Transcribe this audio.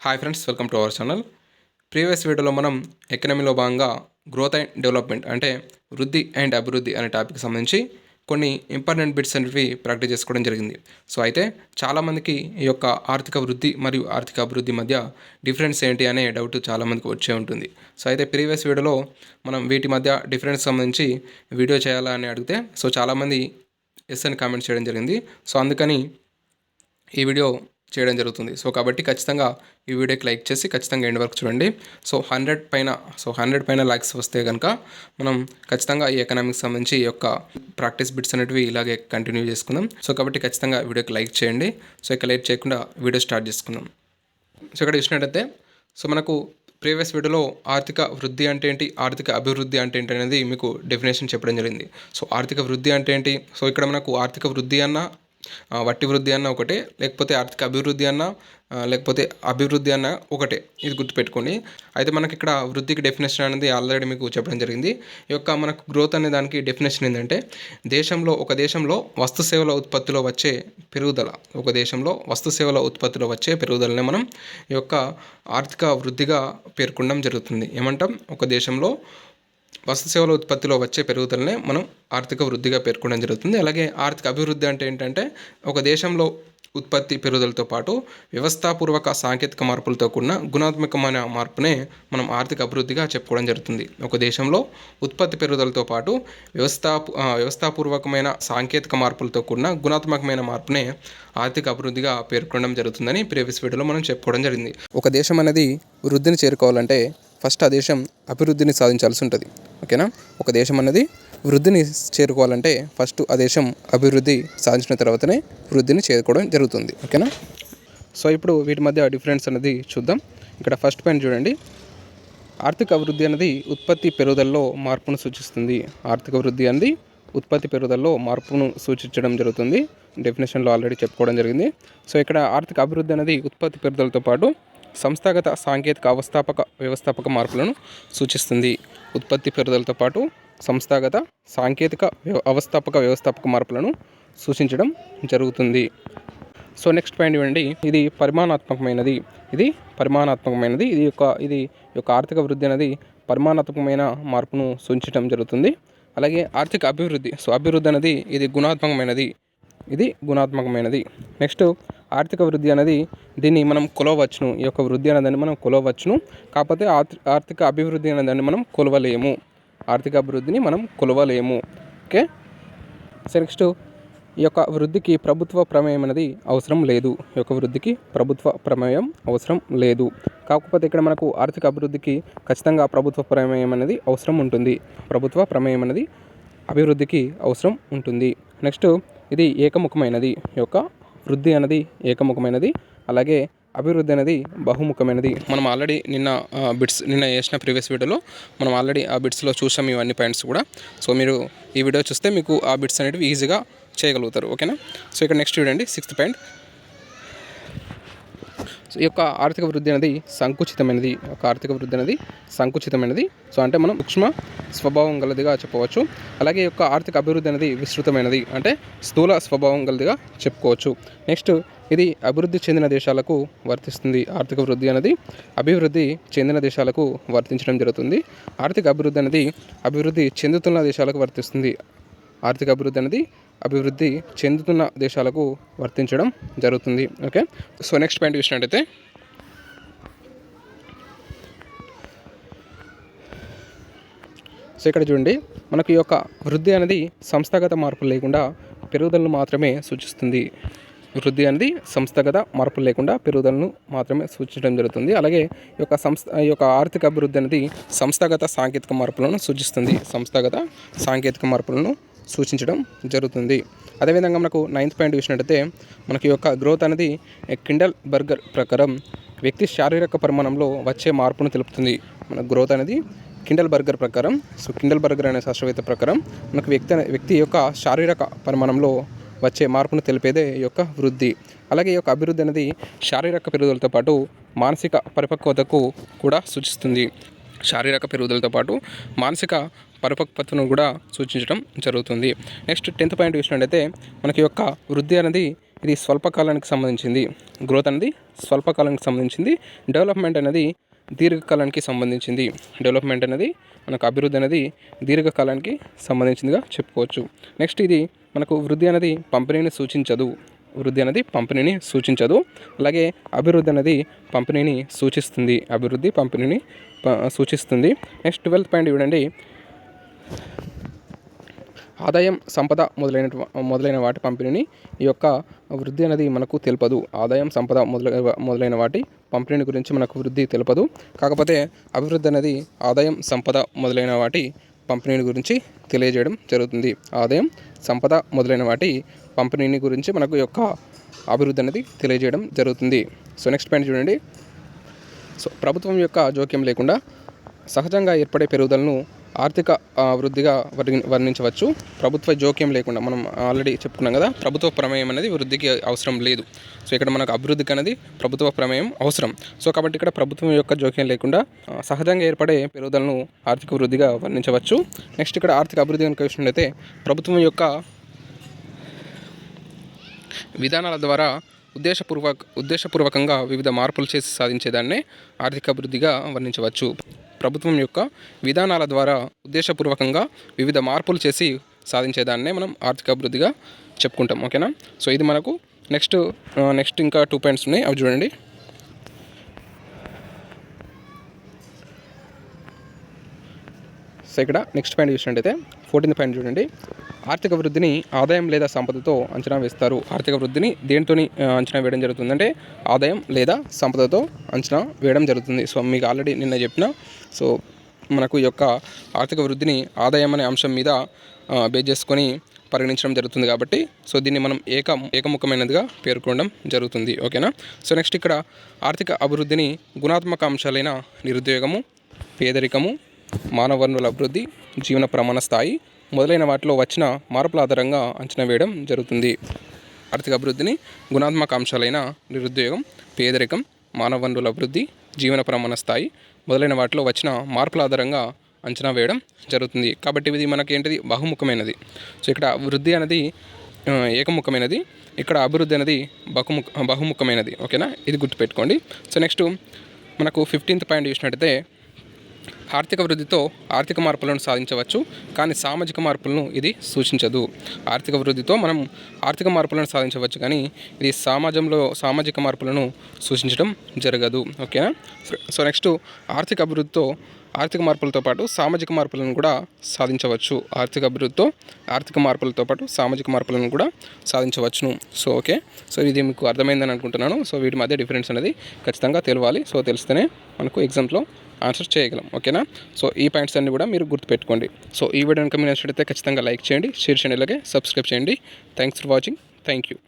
Hi friends welcome to our channel previous వీడియోలో మనం ఎకనమీలో భాగంగా గ్రోత్ అండ్ డెవలప్మెంట్ అంటే వృద్ధి అండ్ అభివృద్ధి అనే టాపిక్ సంబంధించి కొన్ని ఇంపార్టెంట్ బిట్స్ అనేవి ప్రాక్టీస్ చేసుకోవడం జరిగింది. సో అయితే చాలామందికి ఈ యొక్క ఆర్థిక వృద్ధి మరియు ఆర్థిక అభివృద్ధి మధ్య డిఫరెన్స్ ఏంటి అనే డౌట్ చాలామందికి వచ్చే ఉంటుంది. సో అయితే ప్రీవియస్ వీడియోలో మనం వీటి మధ్య డిఫరెన్స్ సంబంధించి వీడియో చేయాలా అని అడిగితే సో చాలామంది ఎస్ అని కామెంట్ చేయడం జరిగింది. సో అందుకని ఈ వీడియో చేయడం జరుగుతుంది. సో కాబట్టి ఖచ్చితంగా ఈ వీడియోకి లైక్ చేసి ఖచ్చితంగా ఎండ్ వరకు చూడండి. సో హండ్రెడ్ పైన సో హండ్రెడ్ పైన లైక్స్ వస్తే కనుక మనం ఖచ్చితంగా ఈ ఎకనామిక్స్ సంబంధించి ఈ యొక్క ప్రాక్టీస్ బిట్స్ అనేటివి ఇలాగే కంటిన్యూ చేసుకుందాం. సో కాబట్టి ఖచ్చితంగా వీడియోకి లైక్ చేయండి. సో ఇక లైక్ చేయకుండా వీడియో స్టార్ట్ చేసుకుందాం. సో ఇక్కడ చూసినట్టయితే సో మనకు ప్రీవియస్ వీడియోలో ఆర్థిక వృద్ధి అంటే ఏంటి ఆర్థిక అభివృద్ధి అంటే ఏంటి అనేది మీకు డెఫినేషన్ చెప్పడం జరిగింది. సో ఆర్థిక వృద్ధి అంటే ఏంటి? సో ఇక్కడ మనకు ఆర్థిక వృద్ధి అన్న వట్టి వృద్ధి అన్న ఒకటే లేకపోతే ఆర్థిక అభివృద్ధి అన్న లేకపోతే అభివృద్ధి అన్న ఒకటే. ఇది గుర్తుపెట్టుకోండి. అయితే మనకి ఇక్కడ వృద్ధికి డెఫినేషన్ అనేది ఆల్రెడీ మీకు చెప్పడం జరిగింది. ఈ యొక్క మనకు గ్రోత్ అనే దానికి డెఫినేషన్ ఏంటంటే దేశంలో ఒక దేశంలో వస్తు సేవల ఉత్పత్తిలో వచ్చే పెరుగుదల ఒక దేశంలో వస్తు సేవల ఉత్పత్తిలో వచ్చే పెరుగుదలనే మనం ఈ యొక్క ఆర్థిక వృద్ధిగా పేర్కొనడం జరుగుతుంది. ఏమంటాం? ఒక దేశంలో వస్తు సేవల ఉత్పత్తిలో వచ్చే పెరుగుదలనే మనం ఆర్థిక వృద్ధిగా పేర్కొనడం జరుగుతుంది. అలాగే ఆర్థిక అభివృద్ధి అంటే ఏంటంటే ఒక దేశంలో ఉత్పత్తి పెరుగుదలతో పాటు వ్యవస్థాపూర్వక సాంకేతిక మార్పులతో కూడిన గుణాత్మకమైన మార్పునే మనం ఆర్థిక అభివృద్ధిగా చెప్పుకోవడం జరుగుతుంది. ఒక దేశంలో ఉత్పత్తి పెరుగుదలతో పాటు వ్యవస్థా వ్యవస్థాపూర్వకమైన సాంకేతిక మార్పులతో కూడిన గుణాత్మకమైన మార్పునే ఆర్థిక అభివృద్ధిగా పేర్కొనడం జరుగుతుందని ప్రీవియస్ వీడియోలో మనం చెప్పుకోవడం జరిగింది. ఒక దేశం అనేది వృద్ధిని చేరుకోవాలంటే ఫస్ట్ ఆ దేశం అభివృద్ధిని సాధించాల్సి ఉంటుంది. ఓకేనా? ఒక దేశం అన్నది వృద్ధిని చేరుకోవాలంటే ఫస్ట్ ఆ దేశం అభివృద్ధి సాధించిన తర్వాతనే వృద్ధిని చేరుకోవడం జరుగుతుంది. ఓకేనా? సో ఇప్పుడు వీటి మధ్య డిఫరెన్స్ అనేది చూద్దాం. ఇక్కడ ఫస్ట్ పాయింట్ చూడండి. ఆర్థిక అభివృద్ధి అనేది ఉత్పత్తి పెరుగుదలలో మార్పును సూచిస్తుంది. ఆర్థిక వృద్ధి అనేది ఉత్పత్తి పెరుగుదలలో మార్పును సూచించడం జరుగుతుంది. డెఫినేషన్లో ఆల్రెడీ చెప్పుకోవడం జరిగింది. సో ఇక్కడ ఆర్థిక అభివృద్ధి అనేది ఉత్పత్తి పెరుగుదలతో పాటు సంస్థాగత సాంకేతిక అవస్థాపక వ్యవస్థాపక మార్పులను సూచిస్తుంది. ఉత్పత్తి పెరుగుదలతో పాటు సంస్థాగత సాంకేతిక అవస్థాపక వ్యవస్థాపక మార్పులను సూచించడం జరుగుతుంది. సో నెక్స్ట్ పాయింట్ ఇవ్వండి. ఇది పరిమాణాత్మకమైనది. ఇది పరిమాణాత్మకమైనది. ఇది యొక్క ఇది యొక్క ఆర్థిక వృద్ధి అనేది పరిమాణాత్మకమైన మార్పును సూచించడం జరుగుతుంది. అలాగే ఆర్థిక అభివృద్ధి. సో అభివృద్ధి అనేది ఇది గుణాత్మకమైనది. ఇది గుణాత్మకమైనది. నెక్స్ట్ ఆర్థిక వృద్ధి అనేది దీన్ని మనం కొలవచ్చును. ఈ యొక్క వృద్ధి అనేదాన్ని మనం కొలవచ్చును. కాకపోతే ఆర్థిక అభివృద్ధి అనేదాన్ని మనం కొలవలేము. ఆర్థిక అభివృద్ధిని మనం కొలవలేము. ఓకే? సో నెక్స్ట్ ఈ యొక్క వృద్ధికి ప్రభుత్వ ప్రమేయం అనేది అవసరం లేదు. ఈ యొక్క వృద్ధికి ప్రభుత్వ ప్రమేయం అవసరం లేదు. కాకపోతే ఇక్కడ మనకు ఆర్థిక అభివృద్ధికి ఖచ్చితంగా ప్రభుత్వ ప్రమేయం అనేది అవసరం ఉంటుంది. ప్రభుత్వ ప్రమేయం అనేది అభివృద్ధికి అవసరం ఉంటుంది. నెక్స్ట్ ఇది ఏకముఖమైనది. ఈ యొక్క వృద్ధి అనేది ఏకముఖమైనది. అలాగే అభివృద్ధి అనేది బహుముఖమైనది. మనం ఆల్రెడీ నిన్న బిట్స్ నిన్న వేసిన ప్రీవియస్ వీడియోలో మనం ఆల్రెడీ ఆ బిట్స్లో చూసాం ఇవన్నీ పాయింట్స్ కూడా. సో మీరు ఈ వీడియో చూస్తే మీకు ఆ బిట్స్ అనేవి ఈజీగా చేయగలుగుతారు. ఓకేనా? సో ఇక్కడ నెక్స్ట్ చూడండి సిక్స్త్ పాయింట్. ఈ యొక్క ఆర్థిక వృద్ధి అనేది సంకుచితమైనది. ఒక ఆర్థిక వృద్ధి అనేది సంకుచితమైనది. సో అంటే మనం సూక్ష్మ స్వభావం గలదిగా చెప్పవచ్చు. అలాగే ఈ యొక్క ఆర్థిక అభివృద్ధి అనేది విస్తృతమైనది. అంటే స్థూల స్వభావం గలదిగా చెప్పుకోవచ్చు. నెక్స్ట్ ఇది అభివృద్ధి చెందిన దేశాలకు వర్తిస్తుంది. ఆర్థిక వృద్ధి అనేది అభివృద్ధి చెందిన దేశాలకు వర్తించడం జరుగుతుంది. ఆర్థిక అభివృద్ధి అనేది అభివృద్ధి చెందుతున్న దేశాలకు వర్తిస్తుంది. ఆర్థిక అభివృద్ధి అనేది అభివృద్ధి చెందుతున్న దేశాలకు వర్తించడం జరుగుతుంది. ఓకే? సో నెక్స్ట్ పాయింట్ చూసినట్టయితే సో ఇక్కడ చూడండి. మనకు ఈ యొక్క వృద్ధి అనేది సంస్థాగత మార్పులు లేకుండా పెరుగుదలను మాత్రమే సూచిస్తుంది. వృద్ధి అనేది సంస్థాగత మార్పులు లేకుండా పెరుగుదలను మాత్రమే సూచించడం జరుగుతుంది. అలాగే ఈ యొక్క సంస్థ ఈ యొక్క ఆర్థిక అభివృద్ధి అనేది సంస్థాగత సాంకేతిక మార్పులను సూచిస్తుంది. సంస్థాగత సాంకేతిక మార్పులను సూచించడం జరుగుతుంది. అదేవిధంగా మనకు నైన్త్ పాయింట్ చూసినట్టయితే మనకి యొక్క గ్రోత్ అనేది కిండల్ బర్గర్ ప్రకారం వ్యక్తి శారీరక పరిమాణంలో వచ్చే మార్పును తెలుపుతుంది. మన గ్రోత్ అనేది కిండల్ బర్గర్ ప్రకారం సో కిండల్ బర్గర్ అనే శాస్త్రవేత్త ప్రకారం మనకు వ్యక్తి అనే- వ్యక్తి యొక్క శారీరక పరిమాణంలో వచ్చే మార్పును తెలిపేదే ఈ యొక్క వృద్ధి. అలాగే ఈ యొక్క అభివృద్ధి అనేది శారీరక పెరుగుదలతో పాటు మానసిక పరిపక్వతకు కూడా సూచిస్తుంది. శారీరక పెరుగుదలతో పాటు మానసిక పరిపక్వతను కూడా సూచించడం జరుగుతుంది. నెక్స్ట్ టెన్త్ పాయింట్ చూసినట్టయితే మనకి యొక్క వృద్ధి అనేది ఇది స్వల్పకాలానికి సంబంధించింది. గ్రోత్ అనేది స్వల్పకాలానికి సంబంధించింది. డెవలప్మెంట్ అనేది దీర్ఘకాలానికి సంబంధించింది. డెవలప్మెంట్ అనేది మనకు అభివృద్ధి అనేది దీర్ఘకాలానికి సంబంధించిందిగా చెప్పుకోవచ్చు. నెక్స్ట్ ఇది మనకు వృద్ధి అనేది పంపిణీని సూచించదు. వృద్ధి అనేది పంపిణీని సూచించదు. అలాగే అభివృద్ధి అనేది పంపిణీని సూచిస్తుంది. అభివృద్ధి పంపిణీని ప- సూచిస్తుంది. నెక్స్ట్ ట్వెల్త్ పాయింట్ చూడండి. ఆదాయం సంపద మొదలైన మొదలైన వాటి పంపిణీని ఈ యొక్క వృద్ధి అనేది మనకు తెలుపదు. ఆదాయం సంపద మొదలై మొదలైన వాటి పంపిణీని గురించి మనకు వృద్ధి తెలుపదు. కాకపోతే అభివృద్ధి అనేది ఆదాయం సంపద మొదలైన వాటి పంపిణీని గురించి తెలియజేయడం జరుగుతుంది. ఆదాయం సంపద మొదలైన వాటి పంపిణీని గురించి మనకు యొక్క అభివృద్ధి అనేది తెలియజేయడం జరుగుతుంది. సో నెక్స్ట్ పాయింట్ చూడండి. సో ప్రభుత్వం యొక్క జోక్యం లేకుండా సహజంగా ఏర్పడే పెరుగుదలను ఆర్థిక వృద్ధిగా వర్ణి వర్ణించవచ్చు. ప్రభుత్వ జోక్యం లేకుండా మనం ఆల్రెడీ చెప్పుకున్నాం కదా ప్రభుత్వ ప్రమేయం అనేది వృద్ధికి అవసరం లేదు. సో ఇక్కడ మనకు అభివృద్ధికి అనేది ప్రభుత్వ ప్రమేయం అవసరం. సో కాబట్టి ఇక్కడ ప్రభుత్వం యొక్క జోక్యం లేకుండా సహజంగా ఏర్పడే పెరుగుదలను ఆర్థిక వృద్ధిగా వర్ణించవచ్చు. నెక్స్ట్ ఇక్కడ ఆర్థిక అభివృద్ధి కనుక చూసినట్లయితే ప్రభుత్వం యొక్క విధానాల ద్వారా ఉద్దేశపూర్వక ఉద్దేశపూర్వకంగా వివిధ మార్పులు చేసి సాధించేదాన్నే ఆర్థిక అభివృద్ధిగా వర్ణించవచ్చు. ప్రభుత్వం యొక్క విధానాల ద్వారా ఉద్దేశపూర్వకంగా వివిధ మార్పులు చేసి సాధించేదాన్నే మనం ఆర్థిక అభివృద్ధిగా చెప్పుకుంటాం ఓకేనా? సో ఇది మనకు నెక్స్ట్ నెక్స్ట్ ఇంకా టూ పాయింట్స్ ఉన్నాయి. అవి చూడండి. సో ఇక్కడ నెక్స్ట్ పాయింట్ చూసినట్టయితే ఫోర్టీన్త్ పాయింట్ చూడండి. ఆర్థిక వృద్ధిని ఆదాయం లేదా సంపదతో అంచనా వేస్తారు. ఆర్థిక వృద్ధిని దేనితోని అంచనా వేయడం జరుగుతుందంటే ఆదాయం లేదా సంపదతో అంచనా వేయడం జరుగుతుంది. సో మీకు ఆల్రెడీ నిన్న చెప్పిన సో మనకు ఈ యొక్క ఆర్థిక వృద్ధిని ఆదాయం అనే అంశం మీద బేస్ చేసుకొని పరిగణించడం జరుగుతుంది కాబట్టి సో దీన్ని మనం ఏక ఏకముఖమైనదిగా పేర్కొనడం జరుగుతుంది. ఓకేనా? సో నెక్స్ట్ ఇక్కడ ఆర్థిక అభివృద్ధిని గుణాత్మక అంశాలైన నిరుద్యోగము పేదరికము మానవ వనరుల అభివృద్ధి జీవన ప్రమాణ స్థాయి మొదలైన వాటిలో వచ్చిన మార్పుల ఆధారంగా అంచనా వేయడం జరుగుతుంది. ఆర్థిక అభివృద్ధిని గుణాత్మక అంశాలైన నిరుద్యోగం పేదరికం మానవ వనరుల అభివృద్ధి జీవన ప్రమాణ స్థాయి మొదలైన వాటిలో వచ్చిన మార్పుల ఆధారంగా అంచనా వేయడం జరుగుతుంది. కాబట్టి ఇది మనకి ఏంటిది బహుముఖమైనది. సో ఇక్కడ వృద్ధి అనేది ఏకముఖమైనది. ఇక్కడ అభివృద్ధి అనేది బహుముఖ బహుముఖమైనది. ఓకేనా? ఇది గుర్తుపెట్టుకోండి. సో నెక్స్ట్ మనకు ఫిఫ్టీన్త్ పాయింట్ చూసినట్టయితే ఆర్థిక వృద్ధితో ఆర్థిక మార్పులను సాధించవచ్చు కానీ సామాజిక మార్పులను ఇది సూచించదు. ఆర్థిక వృద్ధితో మనం ఆర్థిక మార్పులను సాధించవచ్చు కానీ ఇది సమాజంలో సామాజిక మార్పులను సూచించడం జరగదు. ఓకేనా? సో నెక్స్ట్ ఆర్థిక అభివృద్ధితో ఆర్థిక మార్పులతో పాటు సామాజిక మార్పులను కూడా సాధించవచ్చు. ఆర్థిక అభివృద్ధితో ఆర్థిక మార్పులతో పాటు సామాజిక మార్పులను కూడా సాధించవచ్చును. So okay. సో ఇది మీకు అర్థమైందని అనుకుంటున్నాను. సో వీటి మధ్య డిఫరెన్స్ అనేది ఖచ్చితంగా తెలియాలి సో తెలిస్తేనే మనకు ఎగ్జామ్స్లో ఆన్సర్ చేయగలం. ఓకేనా? సో ఈ పాయింట్స్ అన్ని కూడా మీరు గుర్తుపెట్టుకోండి. సో ఈ వీడియో కనుక మీరు నచ్చినట్లయితే ఖచ్చితంగా లైక్ చేయండి. షేర్ చేయండి. అలాగే సబ్స్క్రైబ్ చేయండి. Thanks for watching. Thank you.